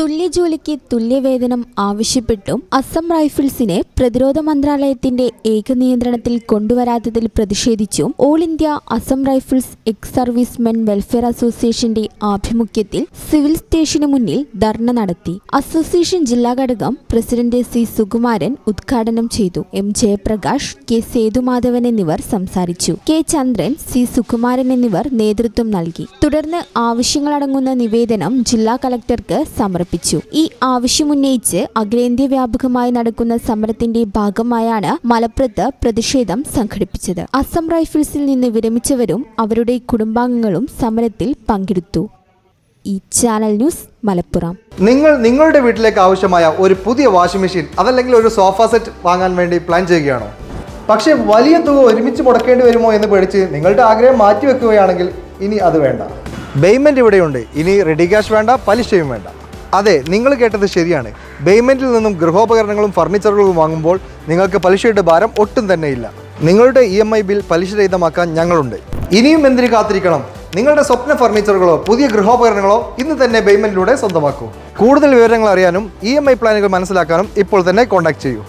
തുല്യജോലിക്ക് തുല്യവേതനം ആവശ്യപ്പെട്ടും അസം റൈഫിൾസിനെ പ്രതിരോധ മന്ത്രാലയത്തിന്റെ ഏകനിയന്ത്രണത്തിൽ കൊണ്ടുവരാത്തതിൽ പ്രതിഷേധിച്ചും all India Assam rifles ex servicemen welfare അസോസിയേഷന്റെ ആഭിമുഖ്യത്തിൽ സിവിൽ സ്റ്റേഷന് മുന്നിൽ ധർണ നടത്തി. അസോസിയേഷൻ ജില്ലാ ഘടകം പ്രസിഡന്റ് സി സുകുമാരൻ ഉദ്ഘാടനം ചെയ്തു. എം ജയപ്രകാശ് കെ സേതുമാധവൻ എന്നിവർ സംസാരിച്ചു. കെ ചന്ദ്രൻ സി സുകുമാരൻ എന്നിവർ നേതൃത്വം നൽകി. തുടർന്ന് ആവശ്യങ്ങളടങ്ങുന്ന നിവേദനം ജില്ലാ കളക്ടർക്ക് സമർപ്പിച്ചു. ഈ ആവശ്യമുന്നയിച്ച് അഖിലേന്ത്യാ വ്യാപകമായി നടക്കുന്ന സമരത്തിന്റെ ഭാഗമായാണ് മലപ്പുറത്ത് പ്രതിഷേധം സംഘടിപ്പിച്ചത്. അസം റൈഫിൾസിൽ നിന്ന് വിരമിച്ചവരും അവരുടെ കുടുംബാംഗങ്ങളും സമരത്തിൽ പങ്കെടുത്തു. ഈ ചാനൽ ന്യൂസ് മലപ്പുറം. നിങ്ങൾ നിങ്ങളുടെ വീട്ടിലേക്ക് ആവശ്യമായ ഒരു പുതിയ വാഷിംഗ് മെഷീൻ അതല്ലെങ്കിൽ ഒരു സോഫ സെറ്റ് വാങ്ങാൻ വേണ്ടി പ്ലാൻ ചെയ്യുകയാണോ? പക്ഷേ വലിയ തുക ഒരുമിച്ച് മുടക്കേണ്ടി വരുമോ എന്ന് പേടിച്ച് നിങ്ങളുടെ ആഗ്രഹം മാറ്റിവെക്കുകയാണെങ്കിൽ ഇനി അത് വേണ്ട. പേയ്മെന്റ് ഇവിടെയുണ്ട്. ഇനി റെഡി ക്യാഷ് വേണ്ട പലിശയും വേണ്ട. അതെ നിങ്ങൾ കേട്ടത് ശരിയാണ്. പേയ്മെന്റിൽ നിന്നും ഗൃഹോപകരണങ്ങളും ഫർണിച്ചറുകളും വാങ്ങുമ്പോൾ നിങ്ങൾക്ക് പലിശയുടെ ഭാരം ഒട്ടും തന്നെ ഇല്ല. നിങ്ങളുടെ ഇ എം ഐ ബിൽ പലിശരഹിതമാക്കാൻ ഞങ്ങളുണ്ട്. ഇനിയും എന്തിനു കാത്തിരിക്കണം? നിങ്ങളുടെ സ്വപ്ന ഫർണിച്ചറുകളോ പുതിയ ഗൃഹോപകരണങ്ങളോ ഇന്ന് തന്നെ പേയ്മെന്റിലൂടെ സ്വന്തമാക്കൂ. കൂടുതൽ വിവരങ്ങൾ അറിയാനും ഇ ഐ പ്ലാനുകൾ മനസ്സിലാക്കാനും ഇപ്പോൾ തന്നെ കോൺടാക്ട് ചെയ്യൂ.